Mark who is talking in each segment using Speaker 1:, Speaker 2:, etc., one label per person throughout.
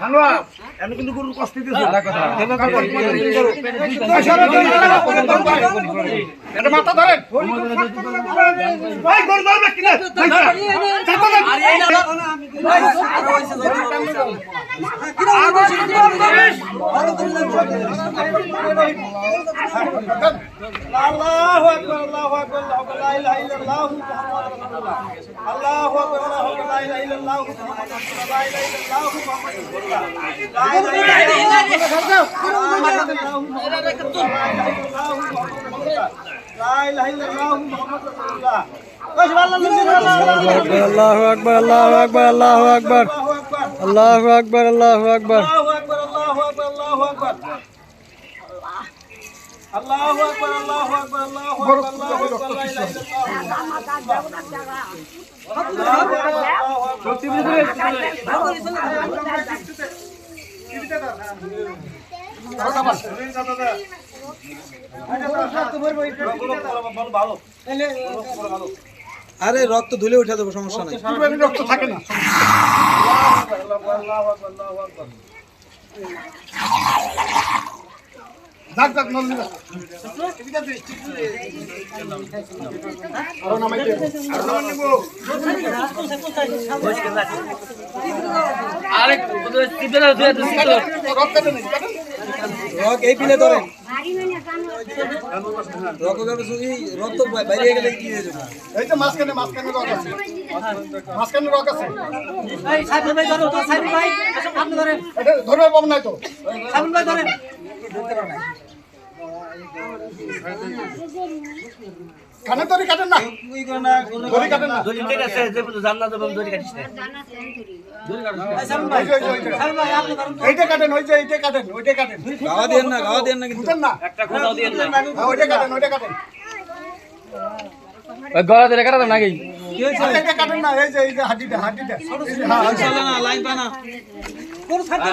Speaker 1: খানোয়া আমি কিন্তু গরু কষ্ট দিতেছি মাথা ধরেন لا اله الا الله محمد رسول الله আল্লাহ আকবর আল্লাহ আকবর
Speaker 2: আল্লাহ আকবর আল্লাহ আকবর আল্লাহ আকবর।
Speaker 1: ভালো
Speaker 2: আরে রক্ত ধুলে উঠে দেবো সমস্যা নেই।
Speaker 1: রক্ত থাকে না।
Speaker 2: রক এই পিলে
Speaker 3: ধরেন। রক্তদাতা
Speaker 2: যদি রক্ত বাইরে গেলে কি হয়ে যাবে
Speaker 1: এই তো মাঝখানে মাঝখানে রক আছে। মাঝখানে রক আছে এই সাইফুল ভাই। ধরো তো সাইফুল ভাই আপনি ধরেন। ধরবে পাব নাই তো সাইফুল ভাই ধরেন। কানে তরি কাটেন না। দড়ি কাটেন না।
Speaker 4: দড়ি ঠিক আছে যে বুঝ
Speaker 3: জান
Speaker 1: না যাব দড়ি কাটিস না এইটা কাটেন ওই যে এইটা কাটেন ওইটা কাটেন।
Speaker 2: গাওয়া দেন না গাওয়া দেন না কিন্তু।
Speaker 1: না।
Speaker 4: একটা কোথাও দেন না।
Speaker 1: হ্যাঁ, ওইটা কাটেন ওইটা কাটেন।
Speaker 4: ওই গলা ধরে কাটাতে নাকি?
Speaker 1: কি কাটেন না এই যে এই যে হাড়িটা হাড়িটা ইনশাআল্লাহ
Speaker 2: না লাইন বানা। কোন
Speaker 1: সাথে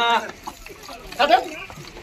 Speaker 2: না। কাটেন।